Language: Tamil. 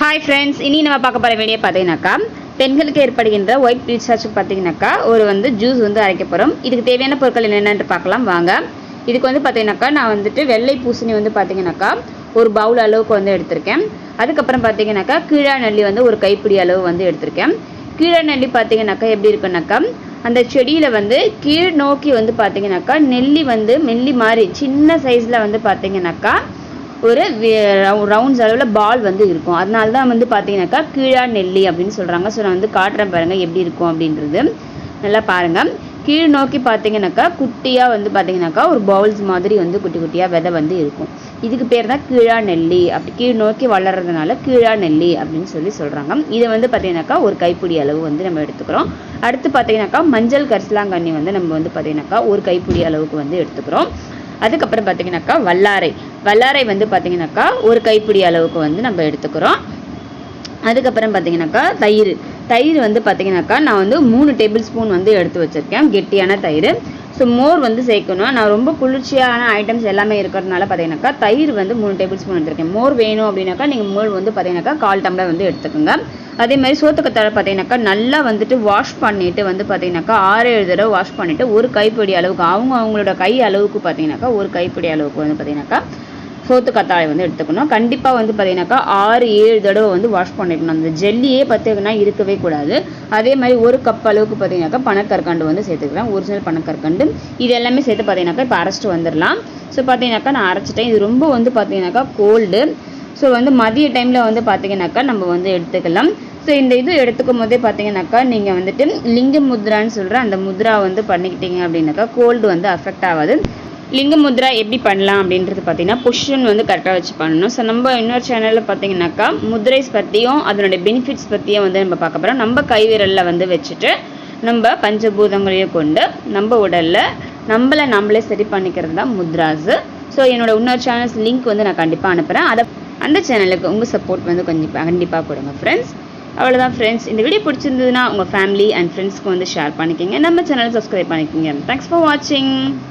ஹாய் ஃப்ரெண்ட்ஸ் இனி நம்ம பார்க்க போகிற வீடியோ பார்த்தீங்கன்னாக்கா பெண்களுக்கு ஏற்படுகின்ற ஒயிட் ரீசார்ஜுக்கு பார்த்தீங்கன்னாக்கா ஒரு வந்து ஜூஸ் வந்து அரைக்க போகிறோம் இதுக்கு தேவையான பொருட்கள் என்னென்னு பார்க்கலாம் வாங்க. இதுக்கு வந்து பார்த்தீங்கன்னாக்கா நான் வந்துட்டு வெள்ளை பூசணி வந்து பார்த்தீங்கன்னாக்கா ஒரு பவுல் அளவுக்கு வந்து எடுத்திருக்கேன். அதுக்கப்புறம் பார்த்தீங்கன்னாக்கா கீழா நல்லி வந்து ஒரு கைப்பிடி அளவு வந்து எடுத்திருக்கேன். கீழா நல்லி பார்த்தீங்கன்னாக்கா எப்படி இருக்குன்னாக்கா அந்த செடியில் வந்து கீழ் நோக்கி வந்து பார்த்தீங்கன்னாக்கா நெல்லி வந்து மெல்லி மாதிரி சின்ன சைஸில் வந்து பார்த்தீங்கன்னாக்கா ஒரு ரவுண்ட்ஸ் அளவில் பால் வந்து இருக்கும். அதனால தான் வந்து பார்த்தீங்கன்னாக்கா கீழா நெல்லி அப்படின்னு சொல்கிறாங்க ஸோ நான் வந்து காட்டுறேன் பாருங்கள் எப்படி இருக்கும் அப்படின்றது. நல்லா பாருங்கள் கீழ் நோக்கி பார்த்தீங்கன்னாக்கா குட்டியாக வந்து பார்த்தீங்கன்னாக்கா ஒரு பவுல்ஸ் மாதிரி வந்து குட்டி குட்டியாக விதை வந்து இருக்கும். இதுக்கு பேர் தான் கீழா நெல்லி. அப்படி கீழ் நோக்கி வளர்றதுனால கீழா நெல்லி அப்படின்னு சொல்லி சொல்கிறாங்க இதை வந்து பார்த்தீங்கன்னாக்கா ஒரு கைப்பிடி அளவு வந்து நம்ம எடுத்துக்கிறோம். அடுத்து பார்த்தீங்கன்னாக்கா மஞ்சள் கரிசலாங்கண்ணி வந்து நம்ம வந்து பார்த்தீங்கன்னாக்கா ஒரு கைப்பிடி அளவுக்கு வந்து எடுத்துக்கிறோம். அதுக்கப்புறம் பார்த்தீங்கன்னாக்கா வல்லாரை. வல்லாரை வந்து பார்த்தீங்கன்னாக்கா ஒரு கைப்பிடி அளவுக்கு வந்து நம்ம எடுத்துக்கிறோம். அதுக்கப்புறம் பார்த்தீங்கன்னாக்கா தயிர். தயிர் வந்து பார்த்தீங்கன்னாக்கா நான் வந்து மூணு டேபிள் ஸ்பூன் வந்து எடுத்து வச்சுருக்கேன். கெட்டியான தயிர். ஸோ மோர் வந்து சேர்க்கணும். நான் ரொம்ப குளிர்ச்சியான ஐட்டம்ஸ் எல்லாமே இருக்கிறதுனால பார்த்தீங்கன்னாக்கா தயிர் வந்து மூணு டேபிள் ஸ்பூன் எடுத்துருக்கேன். மோர் வேணும் அப்படின்னாக்கா நீங்கள் மோர் வந்து பார்த்தீங்கன்னாக்கா கால் டம்ளர் வந்து எடுத்துக்கோங்க. அதே மாதிரி சோத்துக்கத்தாழை பார்த்தீங்கன்னாக்கா நல்லா வந்துட்டு வாஷ் பண்ணிவிட்டு வந்து பார்த்தீங்கன்னாக்கா ஆறு ஏழு தடவை வாஷ் பண்ணிவிட்டு ஒரு கைப்பிடி அளவுக்கு அவங்க அவங்களோட கை அளவுக்கு பார்த்தீங்கன்னாக்கா ஒரு கைப்பிடி அளவுக்கு வந்து பார்த்தீங்கன்னாக்கா சோத்து கத்தாழை வந்து எடுத்துக்கணும். கண்டிப்பாக வந்து பார்த்தீங்கன்னாக்கா ஆறு ஏழு தடவை வந்து வாஷ் பண்ணிக்கணும் அந்த ஜெல்லியே பார்த்தீங்கன்னா இருக்கவே கூடாது. அதே மாதிரி ஒரு கப் அளவுக்கு பார்த்தீங்கன்னாக்கா பனக்கற்கண்டு வந்து சேர்த்துக்கிறேன் ஒரிஜினல் பனக்கற்கண்டு. இது எல்லாமே சேர்த்து பார்த்தீங்கன்னாக்கா இப்போ அரைச்சிட்டு வந்துடலாம் ஸோ பார்த்தீங்கன்னாக்கா நான் அரைச்சிட்டேன். இது ரொம்ப வந்து பார்த்தீங்கன்னாக்கா கோல்டு ஸோ வந்து மதிய டைமில் வந்து பார்த்தீங்கன்னாக்கா நம்ம வந்து எடுத்துக்கலாம். ஸோ இந்த இது எடுத்துக்கும் போதே பார்த்தீங்கன்னாக்கா நீங்கள் வந்துட்டு லிங்க முத்ரான்னு சொல்கிற அந்த முத்ரா வந்து பண்ணிக்கிட்டீங்க அப்படின்னாக்கா கோல்டு வந்து அஃபெக்ட் ஆகாது. லிங்க முத்ரா எப்படி பண்ணலாம் அப்படின்றது பார்த்தீங்கன்னா பொஷன் வந்து கரெக்டாக வச்சு பண்ணணும். ஸோ நம்ம இன்னொரு சேனலில் பார்த்தீங்கன்னாக்கா முத்ரைஸ் பற்றியும் அதனுடைய பெனிஃபிட்ஸ் பற்றியும் வந்து நம்ம பார்க்க போகிறோம் நம்ம கைவிரலில் வந்து வச்சுட்டு நம்ம பஞ்சபூதங்களையும் கொண்டு நம்ம உடலில் நம்மளை நம்மளே சரி பண்ணிக்கிறது தான் முத்ராஸு. ஸோ என்னோட இன்னொரு சேனல்ஸ் லிங்க் வந்து நான் கண்டிப்பாக அனுப்புகிறேன் அதை அந்த சேனலுக்கு உங்கள் சப்போர்ட் வந்து கொஞ்சம் கண்டிப்பாக கொடுங்க ஃப்ரெண்ட்ஸ் அவ்வளோதான் ஃப்ரெண்ட்ஸ் இந்த வீடியோ பிடிச்சிருந்ததுன்னா உங்கள் ஃபேமிலி அண்ட் ஃப்ரெண்ட்ஸ்க்கு வந்து ஷேர் பண்ணிக்கோங்க. நம்ம சேனல் சப்ஸ்கிரைப் பண்ணிக்கோங்க. தேங்க்ஸ் ஃபார் வாட்சிங்